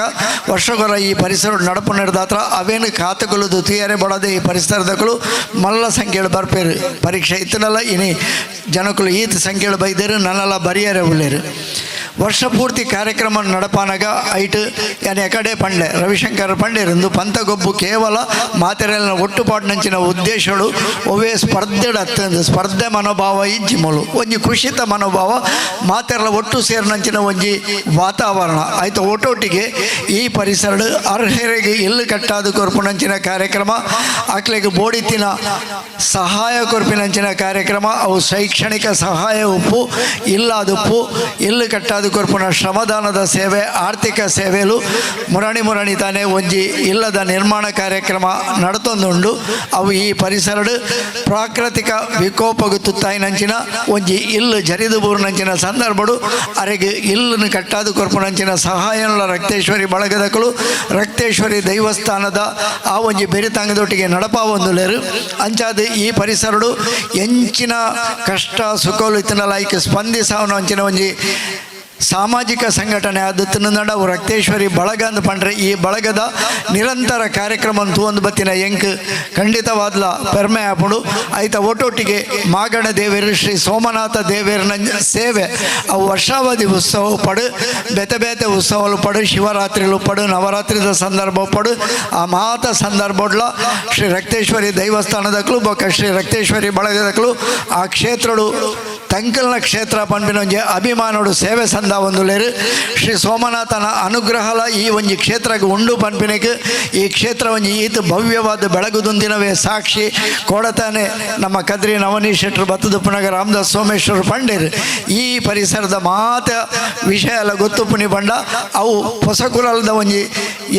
ವರ್ಷಗೊರ ಈ ಪರಿಸರ ನಡಪು ದಾತ್ರ, ಅವೇನು ಖಾತಗೊಳ್ಳುದು ತುಯಾರೆ ಬಡೋದು ಈ ಪರಿಸರದಕ್ಕಳು ಮಲ್ಲ ಸಂಖ್ಯೆಗಳು ಬರ್ಪೇರು. ಪರೀಕ್ಷೆ ಇತ್ತನಲ್ಲ, ಇನಿ ಜನಕ್ಕಳು ಈತ ಸಂಖ್ಯೆಗಳು ಬೈದೇರು, ನನ್ನೆಲ್ಲ ಬರಿಯರೆ ಉಳ್ಳೇರು. ವರ್ಷ ಪೂರ್ತಿ ಕಾರ್ಯಕ್ರಮ ನಡಪಾನಗ ಐಟ್ కార్యక్రమం ಕಡೆ ಪಂಡೆ ರವಿಶಂಕರ್ ಪಂಡೆ ರಂದು ಪಂಥಗೊಬ್ಬು ಕೇವಲ కేవಲ ಮಾತೆರೆಲ್ನ ಒಟ್ಟುಪಾಡಿನಂಚಿನ ಉದ್ದೇಶಗಳು, ಒವೇ ಸ್ಪರ್ಧೆ ಅತ್ಯಂತ ಸ್ಪರ್ಧೆ ಮನೋಭಾವ ಇಜ್ಜಿಮಳು ಒಂಜಿ ಖುಷಿತ ಮನೋಭಾವ, ಮಾತೆರಲ ಒಟ್ಟು ಸೇರಿನಂಚಿನ ಒಂಜಿ ವಾತಾವರಣ. ಆಯ್ತು ಒಟ್ಟೊಟ್ಟಿಗೆ ಈ ಪರಿಸರ ಅರ್ಹರಿಗೆ ಇಲ್ಲು ಕಟ್ಟಾದ ಕೊರ್ಪುನಂಚಿನ ಕಾರ್ಯಕ್ರಮ, ಆಕ್ಲೆಗೆ ಬೋಡಿತ್ತಿನ ಸಹಾಯ ಕೊರ್ಪಿನಂಚಿನ ಕಾರ್ಯಕ್ರಮ, ಅವು ಶೈಕ್ಷಣಿಕ ಸಹಾಯ ಉಪ್ಪು, ಇಲ್ಲಾದ ಉಪ್ಪು ಇಲ್ಲು ಕಟ್ಟಾದ ಕೊರ್ಪುನ ಶ್ರಮದಾನದ ಸೇವೆ, ಆರ್ಥಿಕ ಸೇವೆಲು ಮುರಣಿ ಮುರಣಿ ತಾನೇ ಒಂಜಿ ಇಲ್ಲದ ನಿರ್ಮಾಣ ಕಾರ್ಯಕ್ರಮ ನಡತೊಂದುಂಡು. ಅವು ಈ ಪರಿಸರಡು ಪ್ರಾಕೃತಿಕ ವಿಕೋಪಗು ತುತ್ತಾಯಿನಂಚಿನ ಒಂಜಿ ಇಲ್ಲು ಜರಿದು ಬೂರ್ನಂಚಿನ ಸಂದರ್ಭಡು, ಅರೆಗೆ ಇಲ್ಲನ್ನು ಕಟ್ಟಾದು ಕೊರ್ಪುನಂಚಿನ ಸಹಾಯ ರಕ್ತೇಶ್ವರಿ ಬಳಗದಕಲು ರಕ್ತೇಶ್ವರಿ ದೈವಸ್ಥಾನದ ಆ ಒಂಜಿ ಬೆರಿತಂಗದೊಟ್ಟಿಗೆ ನಡಪ ಒಂದುಲೇರು ಅಂಚಾದ ಈ ಪರಿಸರಡು ಎಂಚಿನ ಕಷ್ಟ ಸುಖಲು ಇತ್ತಿನ ಲೈಕ್ ಸ್ಪಂದಿಸಾವನು ಒಂಜಿ ಸಾಮಾಜಿಕ ಸಂಘಟನೆ ಆದ ತಿನ್ನಡ ರಕ್ತೇಶ್ವರಿ ಬಳಗ ಅಂದ್ ಪಂಡ್ರೆ ಈ ಬಳಗದ ನಿರಂತರ ಕಾರ್ಯಕ್ರಮ ಒಂದು ಬತ್ತಿನ ಎಂಕ್ ಖಂಡಿತವಾದ್ಲ ಪೆರ್ಮೆ ಆಪುಡು. ಆಯ್ತ ಒಟ್ಟೊಟ್ಟಿಗೆ ಮಾಗಣ ದೇವೇರು, ಶ್ರೀ ಸೋಮನಾಥ ದೇವೇರನ ಸೇವೆ. ಅವು ವರ್ಷಾವಧಿ ಉತ್ಸವ ಪಡು, ಬೆತೆ ಬೇತೆ ಉತ್ಸವಲು ಪಡು, ಶಿವರಾತ್ರಿಲು ಪಡು, ನವರಾತ್ರಿದ ಸಂದರ್ಭ ಪಡು. ಆ ಮಾತ ಸಂದರ್ಭಡ್ಲ ಶ್ರೀ ರಕ್ತೇಶ್ವರಿ ದೈವಸ್ಥಾನದಕ್ಕೂ ಬೊಕ್ಕ ಶ್ರೀ ರಕ್ತೇಶ್ವರಿ ಬಳಗದಕ್ಕೂ ಆ ಕ್ಷೇತ್ರಡು ತಂಕಲ್ನ ಕ್ಷೇತ್ರ ಪಂಪಿನ ಒಂಜಿ ಅಭಿಮಾನೋಡು ಸೇವೆ ಸಂದ ಒಂದುಲೇರು ಶ್ರೀ ಸೋಮನಾಥನ ಅನುಗ್ರಹಲ ಈ ಒಂಜಿ ಕ್ಷೇತ್ರಕ್ಕೆ ಉಂಡು ಪಂಪಿನಕ್ಕೆ ಈ ಕ್ಷೇತ್ರ ಒಂಜಿ ಈತ ಭವ್ಯವಾದ ಬೆಳಗುದುಂದಿನವೇ ಸಾಕ್ಷಿ ಕೊಡತಾನೆ ನಮ್ಮ ಕದ್ರಿ ನವನೀಶ್ ಶೆಟ್ರು ಬತ್ತದ ಪುನಗ ರಾಮದಾಸ್ ಸೋಮೇಶ್ವರ ಪಂಡೇರು. ಈ ಪರಿಸರದ ಮಾತ ವಿಷಯ ಎಲ್ಲ ಗೊತ್ತು ಪುನಿ ಬಂಡ ಅವು ಹೊಸ ಕುಲದ ಒಂಜಿ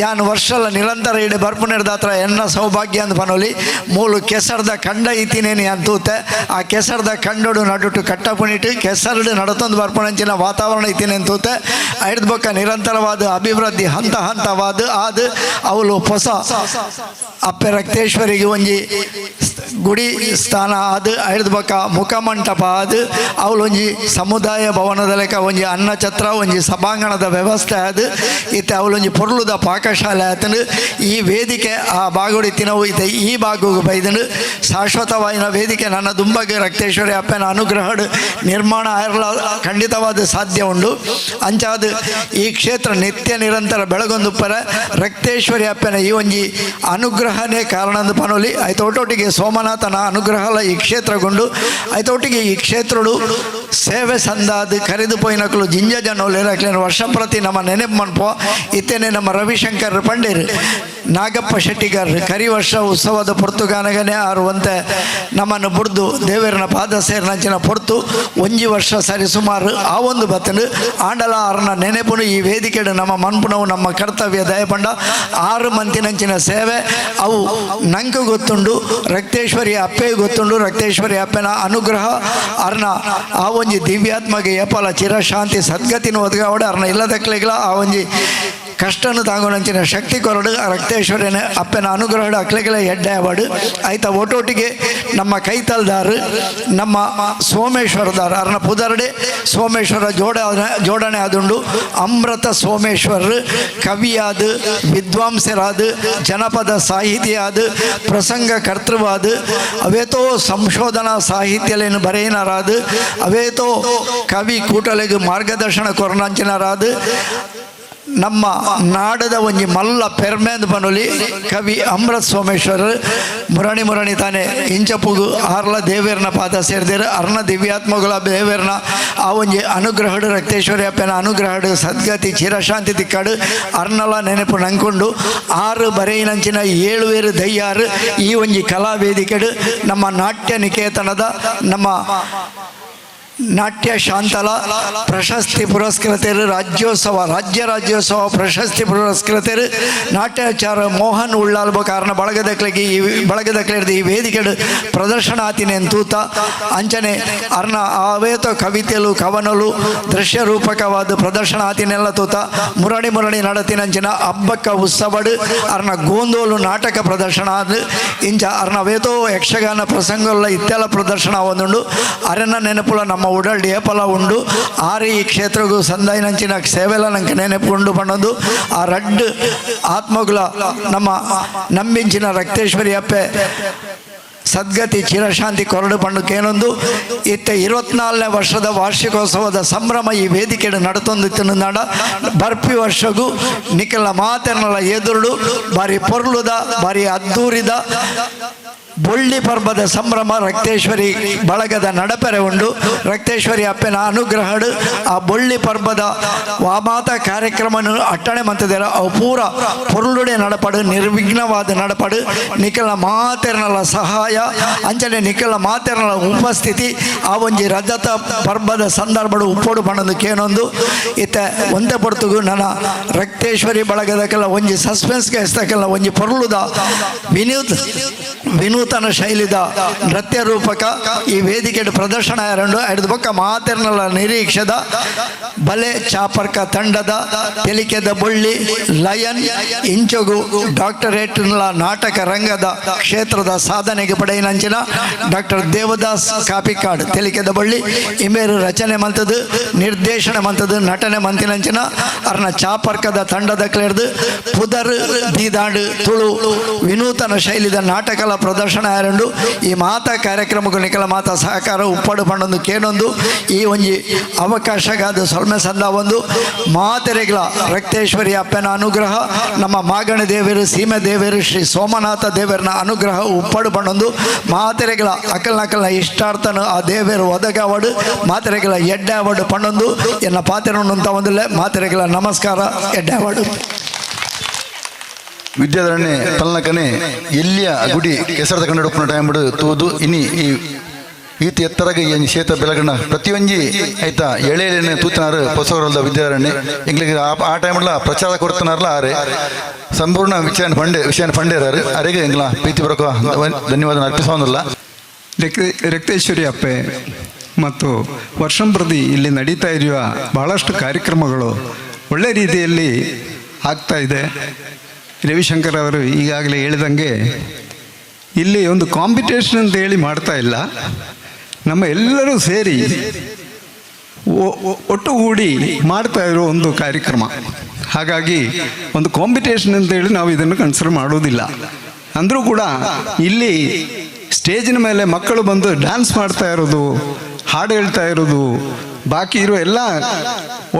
ಯಾನ್ ವರ್ಷಲ ನಿರಂತರ ಇಡೆ ಬರ್ಪುನಿರ್ದಾತ್ರ ಎನ್ನ ಸೌಭಾಗ್ಯ ಅಂತ ಪನೋಲಿ. ಮೂಲು ಕೆಸರ್ದ ಕಂಡ ಇತ್ತಿನೇನಿ ಅಂತೂತೆ ಆ ಕೆಸರ್ದ ಕಂಡೋಡು ನಡುಟು ಕಟ್ಟಪುಣಿಟ್ಟು ಕೆಸರಡಿ ನಡತೊಂದು ಬರ್ಪಣಂಚಿನ ವಾತಾವರಣ ಇತ್ತಿನ ಅಂತೂತೆ. ಐಡ್ದ ಬೊಕ್ಕ ನಿರಂತರವಾದ ಅಭಿವೃದ್ಧಿ, ಹಂತ ಹಂತವಾದ ಆದ ಅವಳು ಹೊಸ ಅಪ್ಪೆ ರಕ್ತೇಶ್ವರಿಗೆ ಒಂಜಿ ಗುಡಿ ಸ್ಥಾನ ಆದ, ಐಡ್ದ ಬೊಕ್ಕ ಮುಖಮಂಟಪ ಆದ ಅವಳೊಂಜಿ ಸಮುದಾಯ ಭವನದ ಲೆಕ್ಕ ಒಂಜಿ ಅನ್ನ ಛತ್ರ ಒಂಜಿ ಸಭಾಂಗಣದ ವ್ಯವಸ್ಥೆ ಆದ, ಇತ್ತೆ ಅವಳೊಂಜಿ ಪೊರ್ಲುದ ಪಾಕಶಾಲೆ ಆತನು ಈ ವೇದಿಕೆ, ಆ ಬಾಗುಡಿ ತಿನವು ಇತ್ತೆ ಈ ಬಾಗುಗೆ ಬೈದನು ಶಾಶ್ವತವಾಯಿನ ವೇದಿಕೆ ನನ್ನ ದುಂಬಗೆ ರಕ್ತೇಶ್ವರಿ ಅಪ್ಪನ ಅನುಗ್ರಹಡು ನಿರ್ಮಾಣ ಆಯರ್ಲ ಖಂಡಿತವಾದ ಸಾಧ್ಯ ಉಂಡು ಅಂಚಾದ ಈ ಕ್ಷೇತ್ರ ನಿತ್ಯ ನಿರಂತರ ಬೆಳಗೊಂದುಪ್ಪರ ರಕ್ತೇಶ್ವರಿ ಅಪ್ಪನ ಈ ಒಂಜಿ ಅನುಗ್ರಹನೇ ಕಾರಣ ಅಂದು ಪನೋಲಿ. ಒಟ್ಟೊಟ್ಟಿಗೆ ಸೋಮನಾಥನ ಅನುಗ್ರಹಲ ಈ ಕ್ಷೇತ್ರಗೊಂಡು. ಐತೊಟ್ಟಿಗೆ ಈ ಕ್ಷೇತ್ರಡು ಸೇವೆ ಸಂದಾದ ಕರೆದು ಪೋಯಿನಕಲು ಜಿಂಜ ಜನೋಲೇರಾಕ್ಲೇನು ವರ್ಷ ಪ್ರತಿ ನಮ್ಮ ನೆನಪು ಮನ್ಪೋ ಇತ್ತೇನೆ ನಮ್ಮ ರವಿಶಂಕರ್ ಪಂಡೇರ್, ನಾಗಪ್ಪ ಶೆಟ್ಟಿಗಾರ್ ಕರಿ ವರ್ಷ ಉತ್ಸವದ ಪೊರ್ತುಗಾನಗನೆ ಆರುವಂತೆ ನಮ್ಮನ್ನು ಬುಡ್ದು ದೇವರನ ಪಾದ ಸೇರಿನಂಚಿನ ಪೊರ್ತು. ಒಂಜಿ ವರ್ಷ ಸರಿ ಸುಮಾರು ಆ ಒಂದು ಬತ್ತನು ಆಂಡಲ ಆರನ ನೆನೆಪುನು ಈ ವೇದಿಕೆಡು ನಮ್ಮ ಮನ್ಪುನವು ನಮ್ಮ ಕರ್ತವ್ಯ ದಯಪಂಡ ಆರು ಮಂತಿನಂಚಿನ ಸೇವೆ. ಅವು ನಂಗೆ ಗೊತ್ತುಂಡು, ರಕ್ತೇಶ್ವರಿ ಅಪ್ಪೆ ಗೊತ್ತುಂಡು, ರಕ್ತೇಶ್ವರಿ ಅಪ್ಪನ ಅನುಗ್ರಹ, ಅರ್ನ ಆ ಒಂಜಿ ದಿವ್ಯಾತ್ಮಗೆ ಏಪಲ ಚಿರಶಾಂತಿ ಸದ್ಗತಿನ ಒದಗಾವಡೆ, ಅರ್ನ ಇಲ್ಲದಕ್ಲೆಗ್ಲ ಆ ಒಂಜಿ ಕಷ್ಟನು ತಾಗೋಣ ಶಕ್ತಿ ಕೊರಡು ರಕ್ತೇಶ್ವರನ ಅಪ್ಪನ ಅನುಗ್ರಹ ಅಕ್ಲೆಗಳ ಎಡ್ಡೆ ಆವಾಡು ಆಯ್ತಾ ಒಟ್ಟೊಟ್ಟಿಗೆ ನಮ್ಮ ಕೈತಲ್ದಾರ್ ನಮ್ಮ ಸೋಮೇಶ್ವರದಾರ್ ಅರ್ನ ಪುದರ್ಡೆ ಸೋಮೇಶ್ವರ ಜೋಡ ಜೋಡಣೆ ಆದುಂಡು. ಅಮೃತ ಸೋಮೇಶ್ವರ, ಕವಿಯಾದ, ವಿದ್ವಾಂಸರಾದ, ಜನಪದ ಸಾಹಿತಿಯಾದ, ಪ್ರಸಂಗ ಕರ್ತೃವಾದ, ಅವೇತೋ ಸಂಶೋಧನಾ ಸಾಹಿತ್ಯಲೇನು ಬರೆಯಿನರಾದ, ಅವೇತೋ ಕವಿ ಕೂಟಲೆಗೆ ಮಾರ್ಗದರ್ಶನ ಕೊರನಂಚಿನರಾದ ನಮ್ಮ ನಾಡದ ಒಂಜಿ ಮಲ್ಲ ಪೆರ್ಮೆಂದ್ ಬನುಲಿ ಕವಿ ಅಮೃತ್ ಸೋಮೇಶ್ವರ್ ಮುರಣಿ ಮುರಣಿ ತಾನೆ. ಇಂಚಪುಗು ಆರ್ಲ ದೇವೇರ್ನ ಪಾದ ಸೇರಿದೇರು. ಅರ್ಣ ದಿವ್ಯಾತ್ಮಗಳ ದೇವೇರ್ನ ಆ ಒಂಜಿ ಅನುಗ್ರಹಡು ರಕ್ತೇಶ್ವರಿ ಅಪ್ಪನ ಅನುಗ್ರಹಡು ಸದ್ಗತಿ ಚಿರಶಾಂತಿ ತಿಕ್ಕಾಡು. ಅರ್ನಲ ನೆನಪು ನಂಕೊಂಡು ಆರು ಬರೆಯಿನಂಚಿನ ಏರು ದಯ್ಯಾರು ಈ ಒಂಜಿ ಕಲಾ ವೇದಿಕೆಡು ನಮ್ಮ ನಾಟ್ಯ ನಿಕೇತನದ ನಮ್ಮ ನಾಟ್ಯ ಶಾಂತಲ, ಪ್ರಶಸ್ತಿ ಪುರಸ್ಕೃತರು, ರಾಜ್ಯೋತ್ಸವ, ರಾಜ್ಯ ರಾಜ್ಯೋತ್ಸವ ಪ್ರಶಸ್ತಿ ಪುರಸ್ಕೃತರು, ನಾಟ್ಯಾಚಾರ ಮೋಹನ್ ಉಳ್ಳಾಲ್ಬ ಕಾರಣ ಬಳಗದಕ್ಕೆ ಈ ಬಳಗದಕ್ಕೆ ಈ ವೇದಿಕೆ ಪ್ರದರ್ಶನ ಆತಿನೇ ತೂತ, ಅಂಚನೆ ಅರ್ನ ಅವೇತ ಕವಿತೆಲು, ಕವನಲು, ದೃಶ್ಯ ರೂಪಕವಾದ ಪ್ರದರ್ಶನ ಆತಿನೆಲ್ಲ ತೂತ ಮುರಣಿ ಮುರಣಿ ನಡತಿನಂಚಿನ ಹಬ್ಬಕ್ಕ ಉತ್ಸವಡು, ಅರ್ನ ಗೋಂದೋಲು ನಾಟಕ ಪ್ರದರ್ಶನ ಅದು ಇಂಚ ಅರ್ನ ವೇತೋ ಯಕ್ಷಗಾನ ಪ್ರಸಂಗಲ್ಲ ಇತ್ತೆಲ್ಲ ಪ್ರದರ್ಶನ ಒಂದುಂಡು ಅರನ ನೆನಪುಲ ನಮ್ಮ ಉಡಲ್ ಏಪಲ ಉಂಡು. ಆರಿ ಈ ಕ್ಷೇತ್ರಗೂ ಸಂದಾಯಿನಂಚಿನ ಸೇವೆಲ್ಲ ನಂಗೆ ನೆನಪುಂಡು ಬಣ್ಣದು ಆ ರಡ್ ಆತ್ಮಗುಲ ನಮ್ಮ ನಂಬಿಂಚಿನ ರಕ್ತೇಶ್ವರಿ ಅಪ್ಪೆ ಸದ್ಗತಿ ಚಿರಶಾಂತಿ ಕೊರಡು ಪಂಡು ಕೇನೊಂದು ಇತ್ತ ಇರುವತ್ನಾಲ್ಕನೇ ವರ್ಷದ ವಾರ್ಷಿಕೋತ್ಸವದ ಸಂಭ್ರಮ ಈ ವೇದಿಕೆ ನಡತೊಂದು ನಾಡ. ಬರ್ಪಿ ವರ್ಷಗೂ ನಿಖಲ ಮಾತೆನಲ್ಲ ಎದುರುಡು. ಬಾರಿ ಪೊರ್ಲುದ, ಬಾರಿ ಅದ್ದೂರಿದ. ಬೊಳ್ಳಿ ಪರ್ಬದ ಸಂಭ್ರಮ ರಕ್ತೇಶ್ವರಿ ಬಳಗದ ನಡಪೆರೆ ಉಂಡು. ರಕ್ತೇಶ್ವರಿ ಅಪ್ಪನ ಅನುಗ್ರಹಡು ಆ ಬೊಳ್ಳಿ ಪರ್ಬದ ವಾಮಾತ ಕಾರ್ಯಕ್ರಮ ಅಟ್ಟಣೆ ಮಂತದೇರ ಅವು ಪೂರ ಪೊರುಳುಡೆ ನಡಪಡು, ನಿರ್ವಿಘ್ನವಾದ ನಡಪಡು. ನಿಖಲ ಮಾತೆರ್ನಲ ಸಹಾಯ ಅಂಚನೆ ನಿಖಲ ಮಾತೆರ್ನಲ ಉಪಸ್ಥಿತಿ. ಆ ಒಂಜಿ ರಜತ ಪರ್ಬದ ಸಂದರ್ಭಡು ಉಪ್ಪೋಡು ಪಣದು ಕೇನೊಂದು. ಇತ್ತ ಒಂದೇ ಪೊರ್ತುಗು ನನ್ನ ರಕ್ತೇಶ್ವರಿ ಬಳಗದಕ್ಕೆಲ್ಲ ಒಂಜಿ ಸಸ್ಪೆನ್ಸ್ಗೆ ಹೆಸ್ತಕ್ಕೆಲ್ಲ ಒಂಜಿ ಪೊರುಳುದ. ವಿನೂತ್ ವಿನೂತನ ಶೈಲಿದ ನೃತ್ಯ ರೂಪಕ ಈ ವೇದಿಕೆ ಪ್ರದರ್ಶನ ಎರಡು ಐದು ಪಕ್ಕ ಮಾತೆರ್ನಲ ನಿರೀಕ್ಷದ ಬಲೆ ಚಾಪರ್ಕ ತಂಡದ ತೆಲಿಕೆದ ಬೊಳ್ಳಿ, ಲಯನ್, ಇಂಚಗು ಡಾಕ್ಟರೇಟ್ ನಾಟಕ ರಂಗದ ಕ್ಷೇತ್ರದ ಸಾಧನೆಗೆ ಪಡೆಯಿನಂಚಿನ ಡಾಕ್ಟರ್ ದೇವದಾಸ್ ಕಾಪಿಕಾಡ್ ತೆಲಿಕೆದ ಬಳ್ಳಿ, ಇಮೇರು ರಚನೆ ಮಂತದು ನಿರ್ದೇಶನ ಮಂತದು ನಟನೆ ಮಂತಿನಂಚಿನ ಅರ್ನ ಚಾಪರ್ಕದ ತಂಡದ ಕ್ಲೇರ್ದು ಪುದರ್, ದೀದಾಂಡು, ತುಳು ವಿನೂತನ ಶೈಲಿದ ನಾಟಕಲ ಪ್ರದರ್ಶನ ಎರಡು ಈ ಮಾತಾ ಕಾರ್ಯಕ್ರಮಕ್ಕೂ ನಿಖಲ ಮಾತಾ ಸಹಕಾರ, ಉಪ್ಪಡು ಪಂಡೊಂದು ಕೇನೊಂದು, ಈ ಒಂಜಿ ಅವಕಾಶಗಾದ ಸೊಲ್ಮೆ ಸಂದ ಒಂದು ಮಾತೆರೆಗಳ ರಕ್ತೇಶ್ವರಿ ಅಪ್ಪನ ಅನುಗ್ರಹ, ನಮ್ಮ ಮಾಗಣ ದೇವರು, ಸೀಮೆ ದೇವರು, ಶ್ರೀ ಸೋಮನಾಥ ದೇವರನ ಅನುಗ್ರಹ, ಉಪ್ಪಡು ಮಾತೆರೆಗಳ ಅಕಲ್ ನಕಲ್ನ ಇಷ್ಟಾರ್ಥನ ಆ ದೇವರು ಒದಗಾವಡು ಮಾತೆರೆಗಳ ಎಡ್ಡಾವಡು ಪಂಡೊಂದು ಎನ್ನ ಪಾತ್ರೆ ಅಂತ ಒಂದಿಲ್ಲ ಮಾತೆರೆಗಳ ನಮಸ್ಕಾರ, ಎಡ್ಡಾವಡು. ವಿದ್ಯಾಧರಣೆ ತಲ್ನಕನೆ, ಎಲ್ಲಿಯ ಗುಡಿ ಕೆಸರದ ಕಂಡು ಉಪ್ಪನ ಟೈಮ್ ಬಿಡು, ತೂದು, ಇನಿ, ಈ ಈತ ಎತ್ತರಗ ಏನು ಶೇತ ಬೆಳಗಣ ಪ್ರತಿಯೊಂಜಿ ಆಯ್ತಾ ಎಳೆ ಎಳೆನೆ ತೂತನಾರು ಹೊಸವರಲ್ದ ವಿದ್ಯಾರಣ್ಯ ಎಂಗ್ಲಿಗೆ ಆ ಟೈಮ್ ಪ್ರಚಾರ ಕೊಡ್ತಾನಾರಲ್ಲ ಆರೆ. ಸಂಪೂರ್ಣ ವಿಷಯ ಫಂಡೆ ವಿಷಯ ಫಂಡೇರಾರು ಅರೆಗೆ ಎಂಗ್ಲ ಪ್ರೀತಿ ಬರಕ ಧನ್ಯವಾದ ಅರ್ಪಿಸೋದಿಲ್ಲ ರಕ್ತ ರಕ್ತೇಶ್ವರಿ ಅಪ್ಪೆ, ಮತ್ತು ವರ್ಷಂಪ್ರತಿ ಇಲ್ಲಿ ನಡೀತಾ ಇರುವ ಬಹಳಷ್ಟು ಕಾರ್ಯಕ್ರಮಗಳು ಒಳ್ಳೆ ರೀತಿಯಲ್ಲಿ ಆಗ್ತಾ ಇದೆ. ರವಿಶಂಕರ್ ಅವರು ಈಗಾಗಲೇ ಹೇಳಿದಂಗೆ ಇಲ್ಲಿ ಒಂದು ಕಾಂಪಿಟೇಷನ್ ಅಂತ ಹೇಳಿ ಮಾಡ್ತಾ ಇಲ್ಲ. ನಮ್ಮ ಎಲ್ಲರೂ ಸೇರಿ ಒಟ್ಟುಗೂಡಿ ಮಾಡ್ತಾ ಇರೋ ಒಂದು ಕಾರ್ಯಕ್ರಮ. ಹಾಗಾಗಿ ಒಂದು ಕಾಂಪಿಟೇಷನ್ ಅಂತ ಹೇಳಿ ನಾವು ಇದನ್ನು ಕನ್ಸಿಡರ್ ಮಾಡೋದಿಲ್ಲ ಅಂದರೂ ಕೂಡ ಇಲ್ಲಿ ಸ್ಟೇಜಿನ ಮೇಲೆ ಮಕ್ಕಳು ಬಂದು ಡ್ಯಾನ್ಸ್ ಮಾಡ್ತಾ ಇರೋದು, ಹಾಡು ಹೇಳ್ತಾ ಇರೋದು ಬಾಕಿ ಇರುವ ಎಲ್ಲ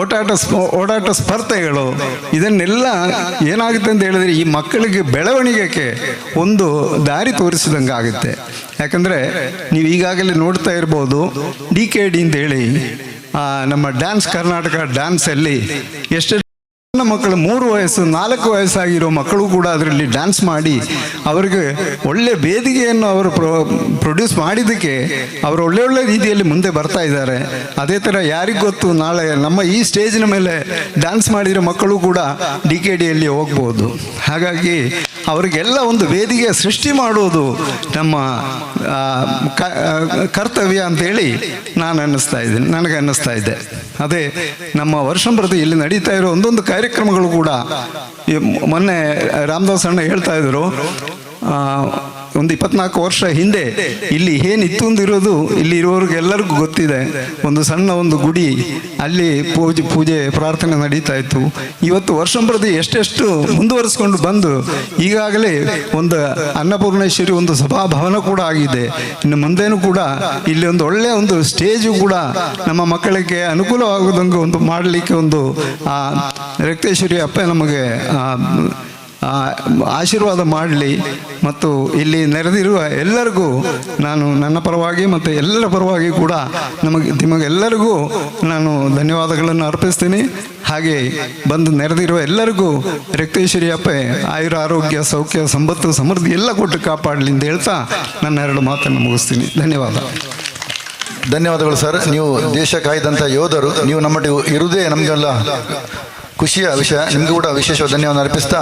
ಓಟಾಟ ಓಡಾಟ ಸ್ಪರ್ಧೆಗಳು, ಇದನ್ನೆಲ್ಲ ಏನಾಗುತ್ತೆ ಅಂತ ಹೇಳಿದ್ರೆ ಈ ಮಕ್ಕಳಿಗೆ ಬೆಳವಣಿಗೆಗೆ ಒಂದು ದಾರಿ ತೋರಿಸಿದಂಗೆ ಆಗುತ್ತೆ. ಯಾಕಂದರೆ ನೀವು ಈಗಾಗಲೇ ನೋಡ್ತಾ ಇರ್ಬೋದು, ಡಿ ಕೆ ಡಿ ಅಂತ ಹೇಳಿ ನಮ್ಮ ಡ್ಯಾನ್ಸ್ ಕರ್ನಾಟಕ ಡ್ಯಾನ್ಸಲ್ಲಿ ಎಷ್ಟು ಮಕ್ಕಳು ಮೂರು ವಯಸ್ಸು, ನಾಲ್ಕು ವಯಸ್ಸಾಗಿರೋ ಮಕ್ಕಳು ಕೂಡ ಅದರಲ್ಲಿ ಡ್ಯಾನ್ಸ್ ಮಾಡಿ ಅವರಿಗೆ ಒಳ್ಳೆ ವೇದಿಕೆಯನ್ನು ಅವರು ಪ್ರೊ ಪ್ರೊಡ್ಯೂಸ್ ಮಾಡಿದ್ದಕ್ಕೆ ಅವರು ಒಳ್ಳೆ ಒಳ್ಳೆ ರೀತಿಯಲ್ಲಿ ಮುಂದೆ ಬರ್ತಾ ಇದ್ದಾರೆ. ಅದೇ ಥರ ಯಾರಿಗೂ ಗೊತ್ತು, ನಾಳೆ ನಮ್ಮ ಈ ಸ್ಟೇಜಿನ ಮೇಲೆ ಡ್ಯಾನ್ಸ್ ಮಾಡಿರೋ ಮಕ್ಕಳು ಕೂಡ ಡಿ ಕೆ ಡಿಯಲ್ಲಿ ಹೋಗ್ಬೋದು. ಹಾಗಾಗಿ ಅವರಿಗೆಲ್ಲ ಒಂದು ವೇದಿಕೆ ಸೃಷ್ಟಿ ಮಾಡುವುದು ನಮ್ಮ ಕರ್ತವ್ಯ ಅಂತೇಳಿ ನಾನು ಅನ್ನಿಸ್ತಾ ಇದ್ದೀನಿ, ನನಗೆ ಅನ್ನಿಸ್ತಾ ಇದ್ದೆ ಅದೇ ನಮ್ಮ ವರ್ಷಂಪ್ರತಿ ಇಲ್ಲಿ ನಡೀತಾ ಇರೋ ಒಂದೊಂದು ಕಾರ್ಯಕ್ರಮಗಳು ಕೂಡ ಮೊನ್ನೆ ರಾಮದಾಸ್ ಅಣ್ಣ ಹೇಳ್ತಾ ಇದ್ರು. ಒಂದು ಇಪ್ಪತ್ನಾಲ್ಕು ವರ್ಷ ಹಿಂದೆ ಇಲ್ಲಿ ಏನಿತ್ತು ಅಂದಿರೋದು ಇಲ್ಲಿ ಇರೋರಿಗೆಲ್ಲರಿಗೂ ಗೊತ್ತಿದೆ. ಒಂದು ಸಣ್ಣ ಒಂದು ಗುಡಿ, ಅಲ್ಲಿ ಪೂಜೆ ಪೂಜೆ, ಪ್ರಾರ್ಥನೆ ನಡೀತಾ ಇತ್ತು. ಇವತ್ತು ವರ್ಷಂಪ್ರತಿ ಎಷ್ಟೆಷ್ಟು ಮುಂದುವರಿಸ್ಕೊಂಡು ಬಂದು ಈಗಾಗಲೇ ಒಂದು ಅನ್ನಪೂರ್ಣೇಶ್ವರಿ ಒಂದು ಸಭಾಭವನ ಕೂಡ ಆಗಿದೆ. ಇನ್ನು ಮುಂದೇನು ಕೂಡ ಇಲ್ಲಿ ಒಂದು ಒಳ್ಳೆಯ ಒಂದು ಸ್ಟೇಜು ಕೂಡ ನಮ್ಮ ಮಕ್ಕಳಿಗೆ ಅನುಕೂಲವಾಗೋದಂಗೆ ಒಂದು ಮಾಡಲಿಕ್ಕೆ ಒಂದು ರಕ್ತೇಶ್ವರಿ ಅಪ್ಪ ನಮಗೆ ಆಶೀರ್ವಾದ ಮಾಡಲಿ ಮತ್ತು ಇಲ್ಲಿ ನೆರೆದಿರುವ ಎಲ್ಲರಿಗೂ ನಾನು ನನ್ನ ಪರವಾಗಿ ಮತ್ತು ಎಲ್ಲರ ಪರವಾಗಿ ಕೂಡ ನಮಗೆ, ನಿಮಗೆಲ್ಲರಿಗೂ ನಾನು ಧನ್ಯವಾದಗಳನ್ನು ಅರ್ಪಿಸ್ತೀನಿ. ಹಾಗೆ ಬಂದು ನೆರೆದಿರುವ ಎಲ್ಲರಿಗೂ ರಕ್ತೇಶ್ವರಿ ಅಪ್ಪೆ ಆಯುರ ಆರೋಗ್ಯ, ಸೌಖ್ಯ ಸಂಪತ್ತು ಸಮೃದ್ಧಿ ಎಲ್ಲ ಕೊಟ್ಟು ಕಾಪಾಡಲಿ ಅಂತ ಹೇಳ್ತಾ ನನ್ನ ಎರಡು ಮಾತನ್ನು ಮುಗಿಸ್ತೀನಿ. ಧನ್ಯವಾದ. ಧನ್ಯವಾದಗಳು ಸರ್. ನೀವು ದೇಶ ಕಾಯ್ದಂಥ ಯೋಧರು, ನೀವು ನಮ್ಮೊಟ್ಟಿಗೆ ಇರುವುದೇ ನಮಗೆಲ್ಲ ಖುಷಿಯ ವಿಷಯ ನಿಮಗೂ ಕೂಡ ವಿಶೇಷವಾದ ಧನ್ಯವಾದ ಅರ್ಪಿಸ್ತಾ.